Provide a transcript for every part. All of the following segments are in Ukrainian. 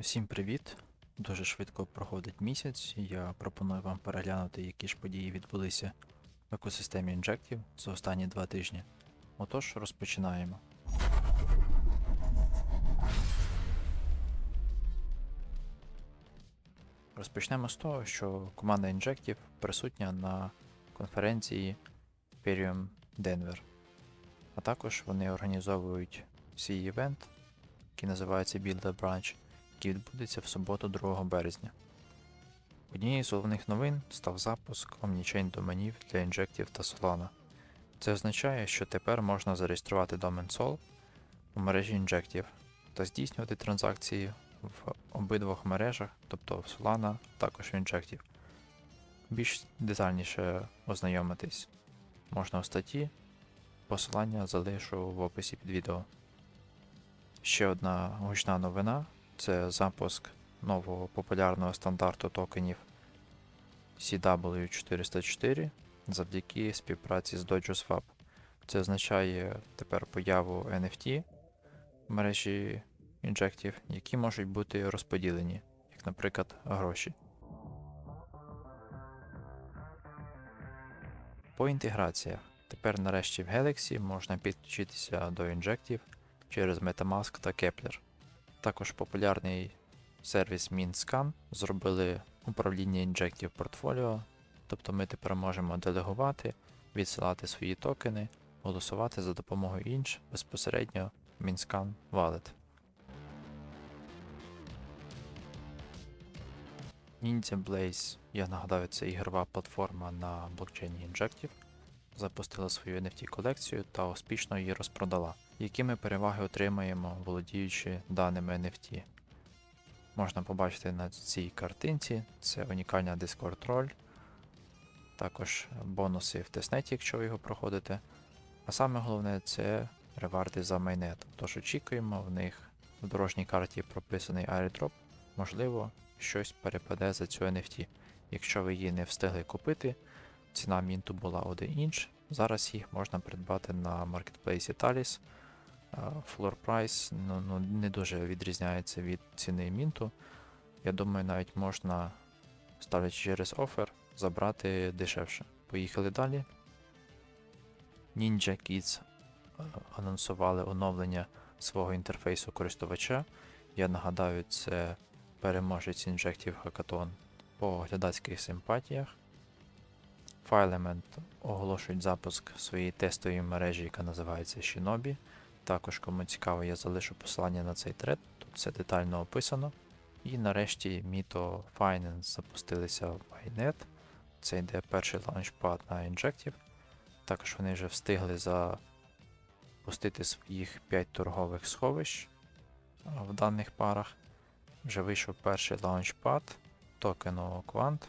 Усім привіт! Дуже швидко проходить місяць. Я пропоную вам переглянути, які ж події відбулися в екосистемі інжектів за останні два тижні. Отож, розпочинаємо. Розпочнемо з того, що команда інжектів присутня на конференції Imperium Denver. А також вони організовують свій івент, який називається Builder Branch, який відбудеться в суботу 2 березня. Однією з головних новин став запуск Omnichain доменів для інжектів та Solana. Це означає, що тепер можна зареєструвати домен Sol у мережі інжектів та здійснювати транзакції в обидвох мережах, тобто в Solana, також в інжектів. Більш детальніше ознайомитись можна у статті, посилання залишу в описі під відео. Ще одна гучна новина це запуск нового популярного стандарту токенів CW404 завдяки співпраці з DojoSwap. Це означає тепер появу NFT в мережі інжектів, які можуть бути розподілені, як, наприклад, гроші. По інтеграціях. Тепер нарешті в Galaxy можна підключитися до інжектів через Metamask та Kepler. Також популярний сервіс MintScan зробили управління інжектів портфоліо, тобто ми тепер можемо делегувати, відсилати свої токени, голосувати за допомогою інш безпосередньо в MintScan Wallet. Ninja Blaze, я нагадаю, це ігрова платформа на блокчейні інжектів, запустила свою NFT колекцію та успішно її розпродала. Які ми переваги отримаємо, володіючи даними NFT? Можна побачити на цій картинці. Це унікальна Discord роль, також бонуси в тестнеті, якщо ви його проходите. А саме головне це реварди за майнет. Тож очікуємо, в них в дорожній карті прописаний airdrop, можливо, щось перепаде за цю NFT. Якщо ви її не встигли купити, ціна мінту була 1 інч. Зараз їх можна придбати на маркетплейсі Talis. Floor price ну, ну, не дуже відрізняється від ціни мінту. Я думаю, навіть можна, ставлячи через офер, забрати дешевше. Поїхали далі. Ninja Kids е, анонсували оновлення свого інтерфейсу користувача. Я нагадаю, це переможець інжектів Hackathon по глядацьких симпатіях. Filement оголошують запуск своєї тестової мережі, яка називається Shinobi. Також, кому цікаво, я залишу посилання на цей тред, тут все детально описано. І нарешті Mito Finance запустилися в Mainnet. Це йде перший лаунчпад на Injective. Також вони вже встигли запустити своїх 5 торгових сховищ в даних парах. Вже вийшов перший лаунчпад токену Quant.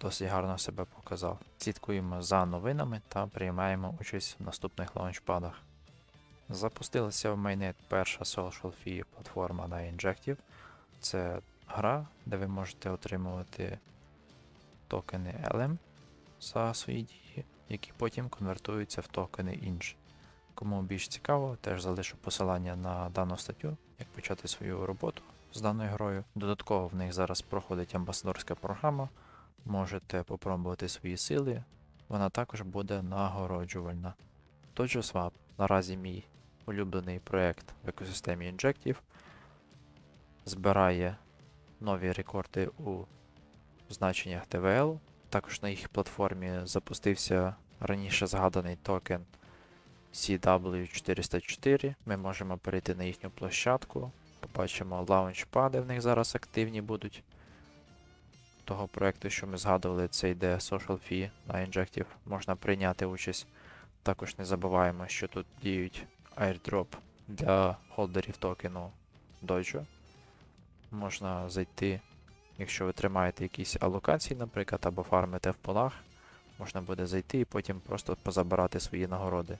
Досить гарно себе показав. Слідкуємо за новинами та приймаємо участь в наступних лаунчпадах. Запустилася в Mainnet перша social fee платформа на Injective. Це гра, де ви можете отримувати токени LM за свої дії, які потім конвертуються в токени інж. Кому більш цікаво, теж залишу посилання на дану статтю, як почати свою роботу з даною грою. Додатково в них зараз проходить амбасадорська програма. Можете попробувати свої сили, вона також буде нагороджувальна. DojoSwap наразі мій улюблений проєкт в екосистемі інжектів. Збирає нові рекорди у значеннях TVL. Також на їх платформі запустився раніше згаданий токен CW404. Ми можемо перейти на їхню площадку. Побачимо лаунчпади, в них зараз активні будуть. Того проєкту, що ми згадували, це йде Social Fee на Injective. Можна прийняти участь. Також не забуваємо, що тут діють airdrop для холдерів токену Dojo. Можна зайти, якщо ви тримаєте якісь алокації, наприклад, або фармите в полах, можна буде зайти і потім просто позабирати свої нагороди.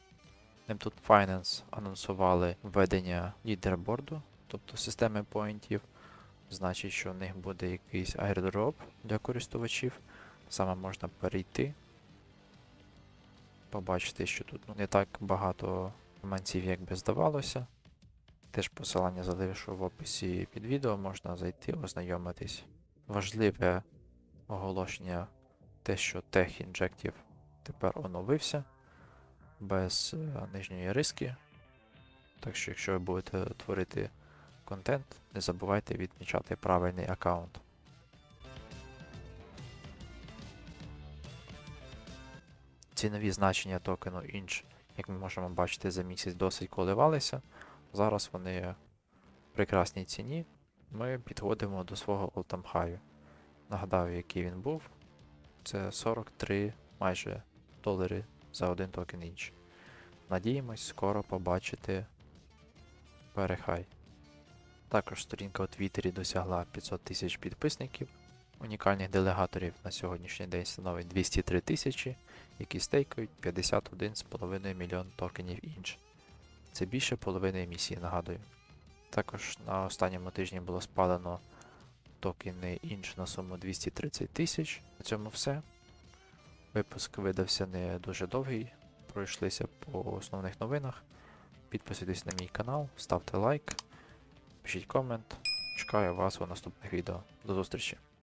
Тут Finance анонсували введення лідерборду, тобто системи поінтів. Значить, що в них буде якийсь airdrop для користувачів. Саме можна перейти. Побачити, що тут ну, не так багато гаманців, як би здавалося. Теж посилання залишу в описі під відео, можна зайти, ознайомитись. Важливе оголошення те, що Tech Injective тепер оновився без е, нижньої риски. Так що, якщо ви будете творити контент, не забувайте відмічати правильний аккаунт. Цінові значення токену Inch, як ми можемо бачити, за місяць досить коливалися. Зараз вони в прекрасній ціні. Ми підходимо до свого high. Нагадаю, який він був. Це 43 майже долари за один токен Inch. Надіємось скоро побачити перехай. Також сторінка у Твіттері досягла 500 тисяч підписників. Унікальних делегаторів на сьогоднішній день становить 203 тисячі, які стейкають 51,5 мільйон токенів інч. Це більше половини емісії, нагадую. Також на останньому тижні було спалено токени інч на суму 230 тисяч. На цьому все. Випуск видався не дуже довгий. Пройшлися по основних новинах. Підписуйтесь на мій канал, ставте лайк, пишіть комент. Чекаю вас у наступних відео. До зустрічі!